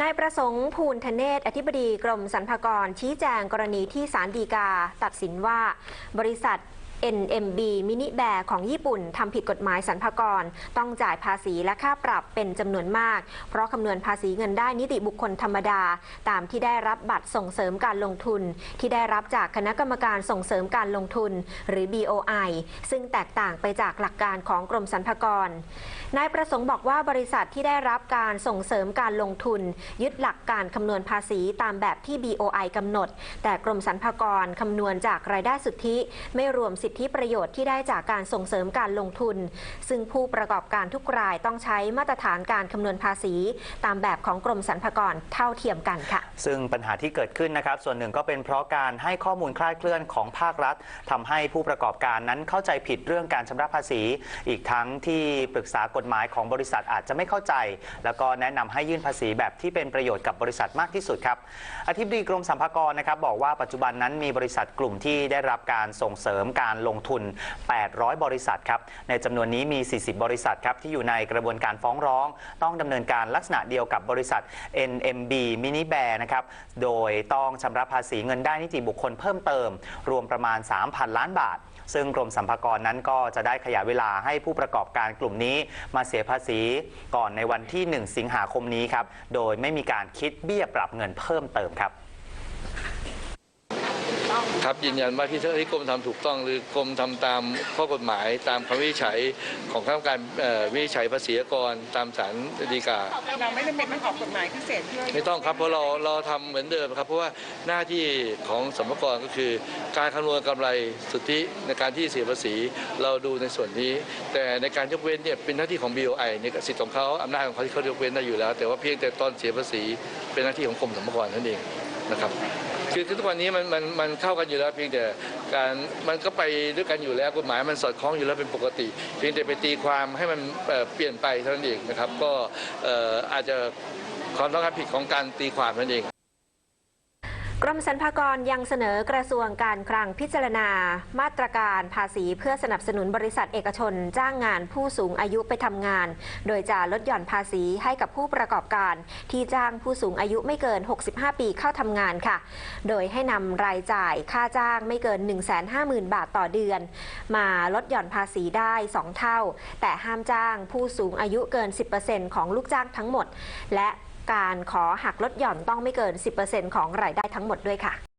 นายประสงค์ภูลธเนศ อธิบดีกรมสรรพากรชี้แจงกรณีที่ศาลฎีกา ตัดสินว่า บริษัท NMB มินิแบร์ของญี่ปุ่นทำผิดกฎหมายสรรพากร ต้องจ่ายภาษีและค่าปรับเป็นจำนวนมาก เพราะคำนวณภาษีเงินได้นิติบุคคลธรรมดา ตามที่ได้รับบัตรส่งเสริมการลงทุน ที่ได้รับจากคณะกรรมการส่งเสริมการลงทุน หรือ BOI ซึ่งแตกต่างไปจากหลักการของกรมสรรพากรนายประสงค์บอกว่าบริษัทที่ได้รับการส่งเสริมการลงทุน ยึดหลักการคำนวณภาษีตามแบบที่ BOI กำหนด แต่กรมสรรพากรคำนวณจากรายได้สุทธิ ไม่รวมสิทธิประโยชน์ที่ได้จากการส่งเสริมการลงทุน ซึ่งผู้ประกอบการทุกรายต้องใช้มาตรฐานการคำนวณภาษี ตามแบบของกรมสรรพากรเท่าเทียมกันค่ะ ซึ่งปัญหาที่เกิดขึ้นนะครับ ส่วนหนึ่งก็เป็นเพราะการให้ข้อมูลคลาดเคลื่อนของภาครัฐทำให้ผู้ประกอบการนั้นเข้าใจผิดเรื่องการชำระภาษี อีกทั้งที่ปรึกษากฎหมายของบริษัทอาจจะไม่เข้าใจ แล้วก็แนะนำให้ยื่นภาษีแบบที่เป็นประโยชน์กับบริษัทมากที่สุดครับอธิบดีกรมสรรพากรนะครับบอกว่าปัจจุบันนั้นมีบริษัทกลุ่มที่ได้รับการส่งเสริมการลงทุน 800 บริษัทครับ ในจำนวนนี้มี 40 บริษัทครับที่อยู่ในกระบวนการฟ้องร้อง ต้องดำเนินการลักษณะเดียวกับบริษัท NMB Mini Bear นะครับ โดยต้องชำระภาษีเงินได้นิติบุคคลเพิ่มเติม รวมประมาณ 3,000 ล้านบาท ซึ่งกรมสรรพากรนั้นก็จะได้ขยายเวลาให้ผู้ประกอบการกลุ่มนี้มาเสียภาษีก่อนในวันที่ 1 สิงหาคมนี้ครับ โดยไม่มีการคิดเบี้ยปรับเงินเพิ่มเติมครับ ครับยืนยันว่าที่ที่กรมทำถูกต้องหรือกรมทำตามข้อกฎหมายตามคำวินิจฉัยของข้าราชการเอ่อวินิจฉัยภาษีอากรตามศาลฎีกาเราไม่จำเป็นต้องออกกฎหมายพิเศษเพื่อไม่ต้องครับเพราะเราเราทำเหมือนเดิมครับเพราะว่าหน้าที่ของสมรกรก็คือ การคำนวณกำไรสุทธิในการที่เสียภาษีเราดูในส่วนนี้ แต่ในการยกเว้นเนี่ยเป็นหน้าที่ของ BOI ในสิทธิ์ของเขาอำนาจของเขาที่เขายกเว้นได้อยู่แล้ว แต่ว่าเพียงแต่ตอนเสียภาษีเป็นหน้าที่ของกรมสรรพากรนั่นเอง นะครับคือทุกวันนี้มันมันมันเข้ากันอยู่แล้วเพียงแต่การมันก็ไปด้วยกันอยู่แล้วกฎหมายมันสอดคล้องอยู่แล้วเป็นปกติ เพียงแต่ไปตีความให้มันเปลี่ยนไปเท่านั้นเองนะครับ ก็เอ่ออาจจะความต้องการผิดของการตีความนั่นเอง กรมสรรพากรยังเสนอกระทรวงการคลังพิจารณา มาตรการภาษีเพื่อสนับสนุนบริษัทเอกชน จ้างงานผู้สูงอายุไปทำงาน โดยจะลดหย่อนภาษีให้กับผู้ประกอบการ ที่จ้างผู้สูงอายุไม่เกิน 65 ปีเข้าทำงานค่ะ โดยให้นำรายจ่ายค่าจ้างไม่เกิน 150,000 บาทต่อเดือน มาลดหย่อนภาษีได้ 2 เท่า แต่ห้ามจ้างผู้สูงอายุเกิน 10%ของลูกจ้างทั้งหมด และ การขอหักลดหย่อนต้องไม่เกิน 10%ของรายได้ทั้งหมดด้วยค่ะ